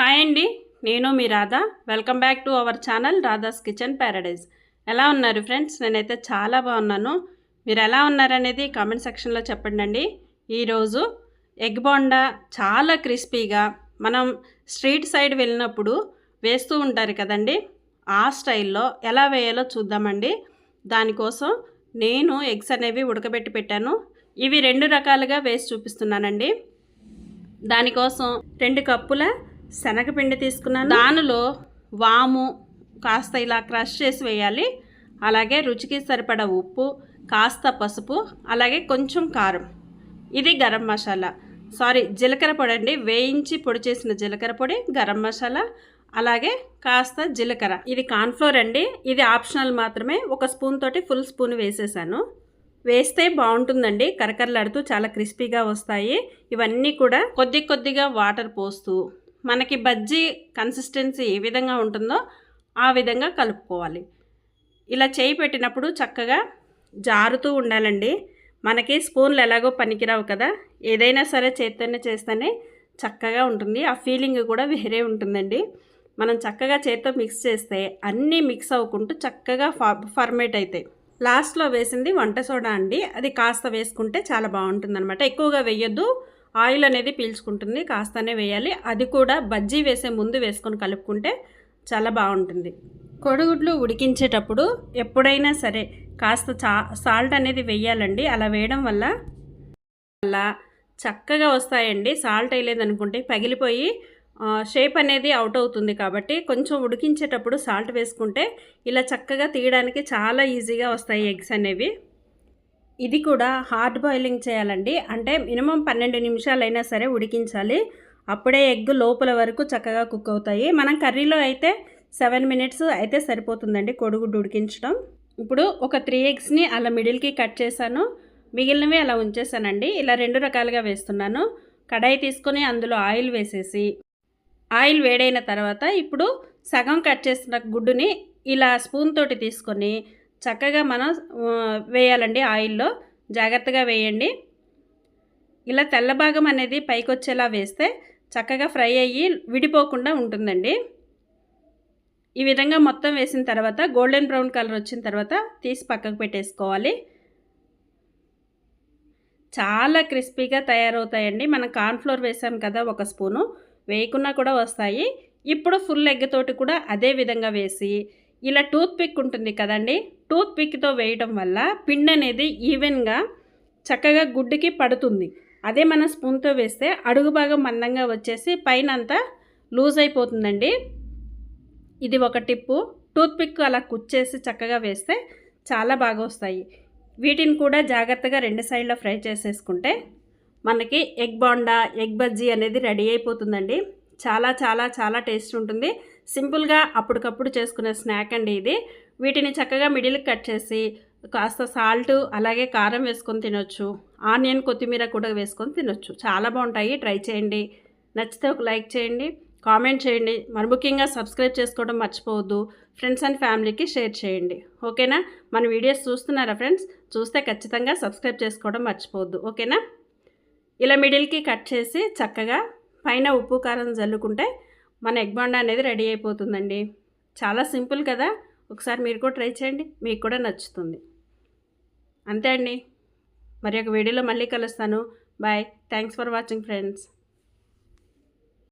Hi అండి నేను మీ Radha. Welcome back to our channel Radha's kitchen paradise. ఎలా ఉన్నారు ఫ్రెండ్స్? నేనైతే చాలా బాగున్నాను. మీరు ఎలా ఉన్నారనేది కామెంట్ సెక్షన్లో చెప్పండి అండి ఈరోజు ఎగ్ బోండా చాలా క్రిస్పీగా మనం స్ట్రీట్ సైడ్ వెళ్ళినప్పుడు వేస్తూ ఉంటారు కదండి. ఆ స్టైల్లో ఎలా వేయాలో చూద్దామండి. దానికోసం నేను ఎగ్స్ అనేవి ఉడకబెట్టి పెట్టాను. ఇవి రెండు రకాలుగా వేసి చూపిస్తున్నానండి. దానికోసం రెండు కప్పుల శనగపిండి తీసుకున్నాను. దానిలో వాము కాస్త ఇలా క్రష్ చేసి వేయాలి. అలాగే రుచికి సరిపడా ఉప్పు కాస్త పసుపు అలాగే కొంచెం కారం. ఇది గరం మసాలా. సారీ జీలకర్ర పొడి అండి. వేయించి పొడి చేసిన జీలకర్ర పొడి గరం మసాలా అలాగే కాస్త జీలకర్ర. ఇది కార్న్ఫ్లోర్ అండి. ఇది ఆప్షనల్ మాత్రమే. ఒక స్పూన్ తోటి ఫుల్ స్పూన్ వేసేసాను. వేస్తే బాగుంటుందండి. కరకరలాడుతూ చాలా క్రిస్పీగా వస్తాయి. ఇవన్నీ కూడా కొద్ది కొద్దిగా వాటర్ పోస్తూ మనకి బజ్జీ కన్సిస్టెన్సీ ఏ విధంగా ఉంటుందో ఆ విధంగా కలుపుకోవాలి. ఇలా చేయి పెట్టినప్పుడు చక్కగా జారుతూ ఉండాలండి. మనకి స్పూన్లు ఎలాగో పనికిరావు కదా. ఏదైనా సరే చేత్తోనే చేస్తేనే చక్కగా ఉంటుంది. ఆ ఫీలింగ్ కూడా వేరే ఉంటుందండి. మనం చక్కగా చేత్తో మిక్స్ చేస్తే అన్నీ మిక్స్ అవ్వకుంటూ చక్కగా ఫర్మేట్ అవుతాయి లాస్ట్లో వేసింది వంట సోడా అండి. అది కాస్త వేసుకుంటే చాలా బాగుంటుంది అనమాట ఎక్కువగా వేయొద్దు. ఆయిల్ అనేది పీల్చుకుంటుంది కాస్తనే వేయాలి. అది కూడా బజ్జీ వేసే ముందు వేసుకొని కలుపుకుంటే చాలా బాగుంటుంది. కోడిగుడ్లు ఉడికించేటప్పుడు ఎప్పుడైనా సరే కాస్త చా సాల్ట్ అనేది వేయాలండి. అలా వేయడం వల్ల అలా చక్కగా వస్తాయండి. సాల్ట్ వేయలేదనుకుంటే పగిలిపోయి షేప్ అనేది అవుట్ అవుతుంది కాబట్టి కొంచెం ఉడికించేటప్పుడు సాల్ట్ వేసుకుంటే ఇలా చక్కగా తీయడానికి చాలా ఈజీగా వస్తాయి ఎగ్స్ అనేవి. ఇది కూడా హార్డ్ బాయిలింగ్ చేయాలండి. అంటే మినిమం పన్నెండు నిమిషాలైనా సరే ఉడికించాలి. అప్పుడే ఎగ్ లోపల వరకు చక్కగా కుక్ అవుతాయి. మనం కర్రీలో అయితే సెవెన్ మినిట్స్ అయితే సరిపోతుందండి కొడుగుడ్డు ఉడికించడం. ఇప్పుడు ఒక త్రీ ఎగ్స్ని అలా మిడిల్కి కట్ చేశాను. మిగిలినవి అలా ఉంచేసానండి ఇలా రెండు రకాలుగా వేస్తున్నాను. కడాయి తీసుకొని అందులో ఆయిల్ వేసేసి ఆయిల్ వేడైన తర్వాత ఇప్పుడు సగం కట్ చేసిన గుడ్డుని ఇలా స్పూన్ తోటి తీసుకొని చక్కగా మనం వేయాలండి ఆయిల్లో. జాగ్రత్తగా వేయండి. ఇలా తెల్ల భాగం అనేది పైకి వచ్చేలా వేస్తే చక్కగా ఫ్రై అయ్యి విడిపోకుండా ఉంటుందండి. ఈ విధంగా మొత్తం వేసిన తర్వాత గోల్డెన్ బ్రౌన్ కలర్ వచ్చిన తర్వాత తీసి పక్కకు పెట్టేసుకోవాలి. చాలా క్రిస్పీగా తయారవుతాయండి. మనం కార్న్ఫ్లోర్ వేసాం కదా ఒక స్పూను. వేయకున్నా కూడా వస్తాయి. ఇప్పుడు ఫుల్ ఎగ్ తోటి కూడా అదే విధంగా వేసి ఇలా టూత్ పిక్ ఉంటుంది కదండి టూత్ పిక్తో వల్ల పిండి అనేది ఈవెన్గా చక్కగా గుడ్డుకి పడుతుంది. అదే మన స్పూన్తో వేస్తే అడుగు భాగం మందంగా వచ్చేసి పైన అంతా లూజ్ అయిపోతుందండి. ఇది ఒక టిప్పు. టూత్పిక్ అలా కుచ్చేసి చక్కగా వేస్తే చాలా బాగా వస్తాయి. వీటిని కూడా జాగ్రత్తగా రెండు సైడ్లో ఫ్రై చేసేసుకుంటే మనకి ఎగ్ బాండా ఎగ్ బజ్జీ అనేది రెడీ అయిపోతుందండి. చాలా చాలా చాలా టేస్ట్ ఉంటుంది. సింపుల్గా అప్పటికప్పుడు చేసుకునే స్నాక్ అండి ఇది. వీటిని చక్కగా మిడిల్కి కట్ చేసి కాస్త సాల్ట్ అలాగే కారం వేసుకొని తినొచ్చు. ఆనియన్ కొత్తిమీర కూడా వేసుకొని తినొచ్చు. చాలా బాగుంటాయి. ట్రై చేయండి. నచ్చితే ఒక లైక్ చేయండి. కామెంట్ చేయండి. మరి ముఖ్యంగా సబ్స్క్రైబ్ చేసుకోవడం మర్చిపోవద్దు. ఫ్రెండ్స్ అండ్ ఫ్యామిలీకి షేర్ చేయండి. ఓకేనా? మన వీడియోస్ చూస్తున్నారా ఫ్రెండ్స్? చూస్తే ఖచ్చితంగా సబ్స్క్రైబ్ చేసుకోవడం మర్చిపోవద్దు. ఓకేనా? ఇలా మిడిల్కి కట్ చేసి చక్కగా పైన ఉప్పు కారం జల్లుకుంటే మన ఎగ్ బాండా అనేది రెడీ అయిపోతుందండి. చాలా సింపుల్ కదా? ఒకసారి మీరు కూడా ట్రై చేయండి. మీకు కూడా నచ్చుతుంది. అంతే అండి. మరి ఒక వీడియోలో మళ్ళీ కలుస్తాను. Bye. Thanks for watching friends.